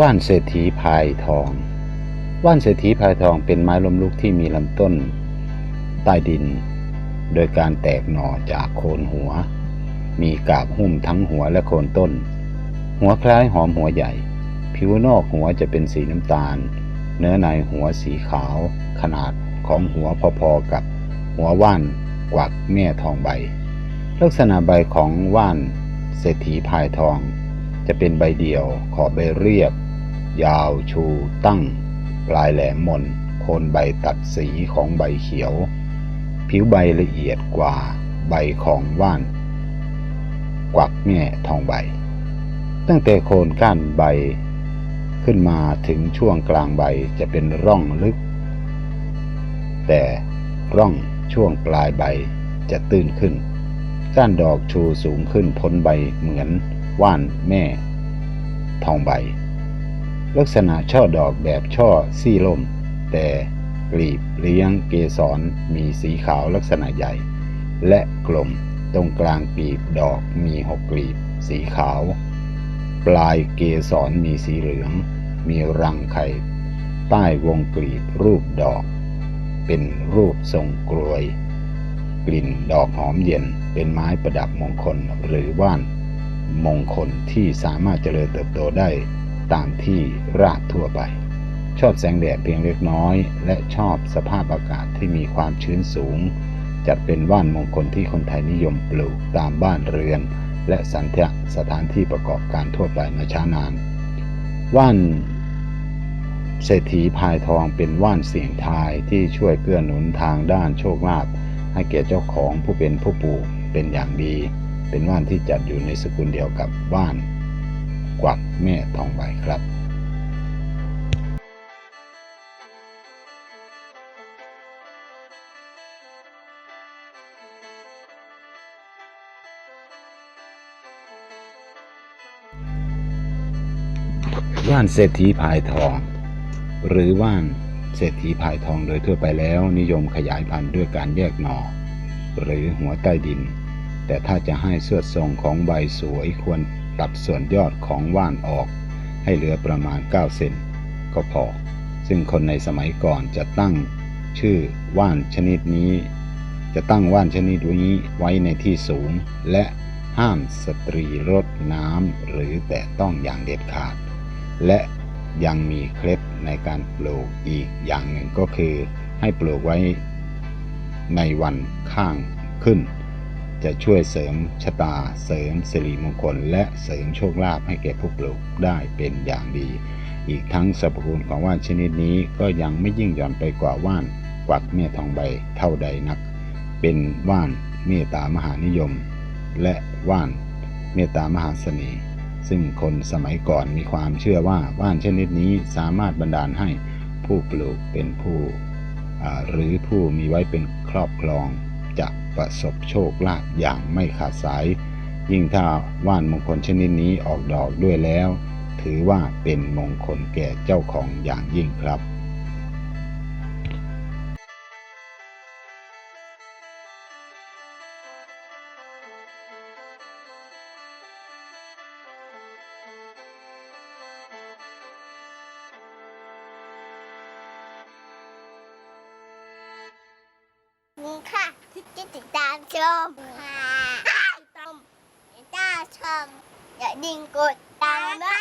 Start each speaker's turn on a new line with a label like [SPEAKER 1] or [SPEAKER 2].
[SPEAKER 1] ว่านเศรษฐีพายทอง ว่านเศรษฐีพายทองเป็นไม้ล้มลุกที่มีลำต้น ใต้ดิน โดยการแตกหน่อจากโคนหัว มีกาบหุ้มทั้งหัวและโคนต้น หัวคล้ายหอมหัวใหญ่ ผิวนอกหัวจะเป็นสีน้ำตาล เนื้อในหัวสีขาว ขนาดของหัวพอๆกับหัวว่านกวักแม่ทองใบ ลักษณะใบของว่านเศรษฐีพายทองจะเป็นใบเดียวขอบใบเรียบ ยาวชูตั้ง ปลายแหลมมนโคนใบตัดสีของใบเขียว ผิวใบละเอียดกว่าใบของว่าน กวักแม่ทองใบ ตั้งแต่โคนก้านใบ ขึ้นมาถึงช่วงกลางใบจะเป็นร่องลึก แต่ร่องช่วงปลายใบจะตื้นขึ้น ก้านดอกชูสูงขึ้นพ้นใบเหมือนว่านแม่ ทองใบ ลักษณะช่อดอกแบบช่อซี่ล่ม แต่กลีบเลี้ยงเกสรมีสีขาวลักษณะใหญ่ และกลมตรงกลางกลีบดอกมีหกกลีบ สีขาว ปลายเกสรมีสีเหลือง มีรังไข่ใต้วงกลีบรูปดอก เป็นรูปทรงกลวย กลิ่นดอกหอมเย็นเป็นไม้ประดับมงคลหรือว่านมงคลที่สามารถเจริญเติบโตได้ ตามที่รากทั่วไป ชอบแสงแดดเพียงเล็กน้อย และชอบสภาพอากาศที่มีความชื้นสูง จัดเป็นว่านมงคลที่คนไทยนิยมปลูกตามบ้านเรือน และสันทะสถานที่ประกอบการทั่วไปมาช้านาน ว่านเศรษฐีพายทองเป็นว่านเสียงทายที่ช่วยเกื้อหนุนทางด้านโชคลาภให้แก่เจ้าของผู้เป็นผู้ปลูกเป็นอย่างดี เป็นว่านที่จัดอยู่ในสกุลเดียวกับว่าน วักแม่ทองใบครับว่านเศรษฐีพายทอง หรือว่านเศรษฐีพายทองโดยทั่วไปแล้ว นิยมขยายพันธุ์ด้วยการแยกหน่อ หรือหัวใต้ดิน แต่ถ้าจะให้เสื้อทรงของใบสวยควร ตัดส่วนยอดของว่านออก ให้เหลือประมาณ 9 เซนก็พอ ซึ่งคนในสมัยก่อนจะตั้งชื่อว่านชนิดนี้ จะตั้งว่านชนิดนี้ไว้ในที่สูง และห้ามสตรีรดน้ำหรือแตะต้องอย่างเด็ดขาด และยังมีเคล็ดในการปลูกอีกอย่างหนึ่งก็คือ ให้ปลูกไว้ในวันข้างขึ้น จะช่วยเสริมชะตา เสริมสิริมงคล และเสริมโชคลาภให้แก่ผู้ปลูกได้เป็นอย่างดี อีกทั้งสรรพคุณของว่านชนิดนี้ก็ยังไม่ยิ่งหย่อนไปกว่าว่านกวักเมทองใบเท่าใดนัก เป็นว่านเมตตามหานิยม และว่านเมตตามหาเสน่ห์ซึ่งคนสมัยก่อนมีความเชื่อว่าว่านชนิดนี้สามารถบันดาลให้ผู้ปลูกเป็นผู้หรือผู้มีไว้เป็นครอบครอง จะประสบโชคลาภอย่างไม่ขาดสาย ยิ่งถ้าว่านมงคลชนิดนี้ออกดอกด้วยแล้ว ถือว่าเป็นมงคลแก่เจ้าของอย่างยิ่งครับ
[SPEAKER 2] ติดตามชมค่ะติดตามติดตามชมอย่าดิ่งกดตามนะ